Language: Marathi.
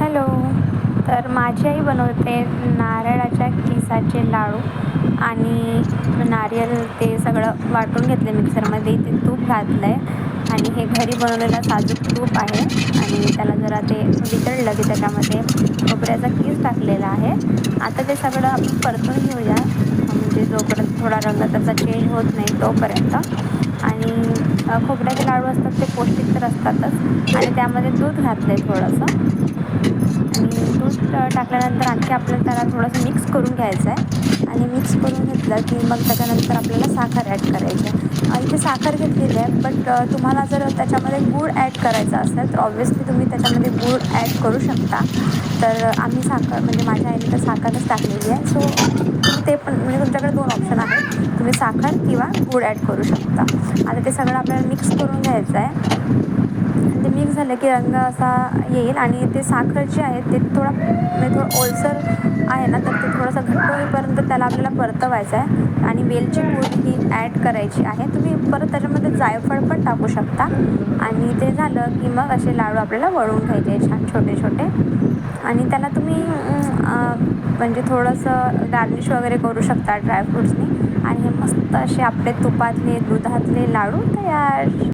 हॅलो. तर माझी आई बनवते नारळाच्या किसाचे लाडू आणि नारियल ते सगळं वाटून घेतलं मिक्सरमध्ये. ते तूप घातलं आहे आणि हे घरी बनवलेलं साजूक तूप आहे आणि त्याला जरा ते वितळलं की त्याच्यामध्ये खोबऱ्याचा कीस टाकलेला आहे. आता ते सगळं आपण परतून घेऊया. म्हणजे जोपर्यंत थोडा रंग त्याचा चेंज होत नाही तोपर्यंत. आणि खोबऱ्याचे लाडू असतात ते पौष्टिक तर असतातच. आणि त्यामध्ये दूध घातलं आहे थोडंसं. आणि दूध टाकल्यानंतर आणखी आपल्याला त्याला थोडंसं मिक्स करून घ्यायचं आहे आणि मिक्स करून घेतलं की मग त्याच्यानंतर आपल्याला साखर ॲड करायची आहे. इथे साखर घेतलेली आहे बट तुम्हाला जर त्याच्यामध्ये गूळ ॲड करायचा असेल तर ऑब्व्हियसली तुम्ही त्याच्यामध्ये गूळ ॲड करू शकता. तर आम्ही साखर म्हणजे माझ्या आईने तर साखरच टाकलेली आहे. सो ते पण म्हणजे तुमच्याकडे दोन ऑप्शन आहेत. तुम्ही साखर किंवा गूळ ॲड करू शकता. आता ते सगळं आपल्याला मिक्स करून घ्यायचं आहे ते मिक्स झालं की रंग असा येईल आणि ते साखर जे आहे ते थोडा म्हणजे थोडं ओलसर आहे ना तर ते थोडंसं घट्ट होईपर्यंत त्याला आपल्याला परतवायचं आहे आणि वेलची पूड ही ॲड करायची आहे. तुम्ही परत त्याच्यामध्ये जायफळ पण टाकू शकता. आणि ते झालं की मग असे लाडू आपल्याला वळून घ्यायचे छान छोटे छोटे आणि त्याला तुम्ही म्हणजे थोडंसं गार्निश वगैरे करू शकता ड्रायफ्रूट्सनी आणि हे मस्त असे आपले तुपातले दुधातले लाडू तयार